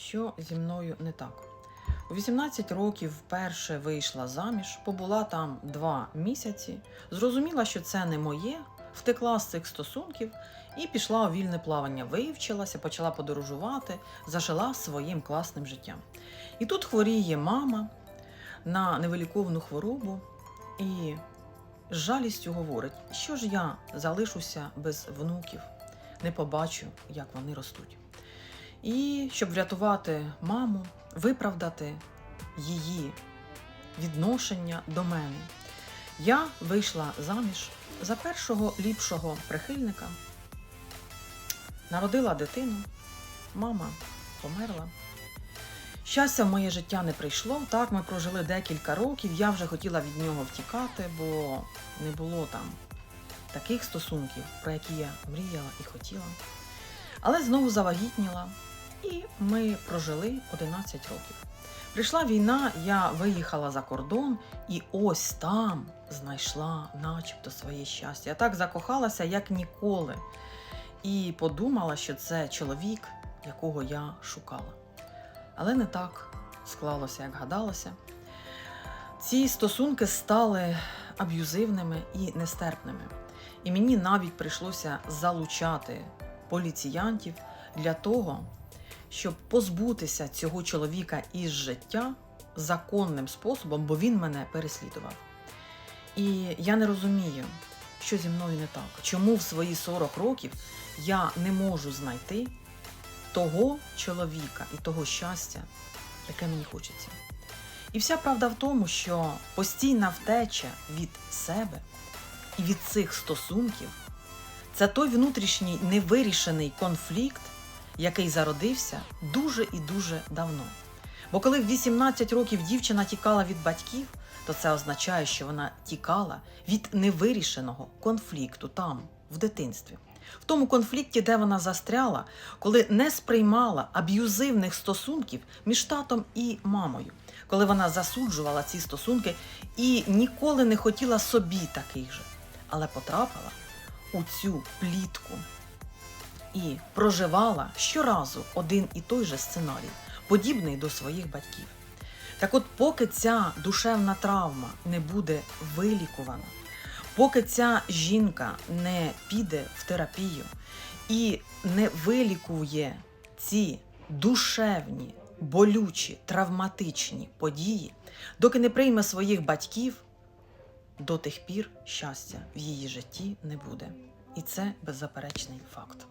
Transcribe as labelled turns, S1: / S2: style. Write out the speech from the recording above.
S1: що зі мною не так. У 18 років вперше вийшла заміж, побула там два місяці, зрозуміла, що це не моє, втекла з цих стосунків і пішла у вільне плавання. Вивчилася, почала подорожувати, зажила своїм класним життям. І тут хворіє мама на невиліковну хворобу і з жалістю говорить, що ж я залишуся без внуків, не побачу, як вони ростуть. І щоб врятувати маму, виправдати її відношення до мене, я вийшла заміж за першого ліпшого прихильника, народила дитину, мама померла. Щастя в моє життя не прийшло. Так, ми прожили декілька років. Я вже хотіла від нього втікати, бо не було там таких стосунків, про які я мріяла і хотіла. Але знову завагітніла, і ми прожили 11 років. Прийшла війна, я виїхала за кордон, і ось там знайшла начебто своє щастя. Я так закохалася, як ніколи, і подумала, що це чоловік, якого я шукала. Але не так склалося, як гадалося. Ці стосунки стали аб'юзивними і нестерпними. І мені навіть прийшлося залучати поліціянтів для того, щоб позбутися цього чоловіка із життя законним способом, бо він мене переслідував. І я не розумію, що зі мною не так. Чому в свої 40 років я не можу знайти того чоловіка і того щастя, яке мені хочеться. І вся правда в тому, що постійна втеча від себе і від цих стосунків це той внутрішній невирішений конфлікт, який зародився дуже і дуже давно. Бо коли в 18 років дівчина тікала від батьків, то це означає, що вона тікала від невирішеного конфлікту там, в дитинстві. В тому конфлікті, де вона застряла, коли не сприймала аб'юзивних стосунків між татом і мамою, коли вона засуджувала ці стосунки і ніколи не хотіла собі таких же, але потрапила у цю плітку і проживала щоразу один і той же сценарій, подібний до своїх батьків. Так от, поки ця душевна травма не буде вилікувана, поки ця жінка не піде в терапію і не вилікує ці душевні, болючі, травматичні події, доки не прийме своїх батьків, до тих пір щастя в її житті не буде. І це беззаперечний факт.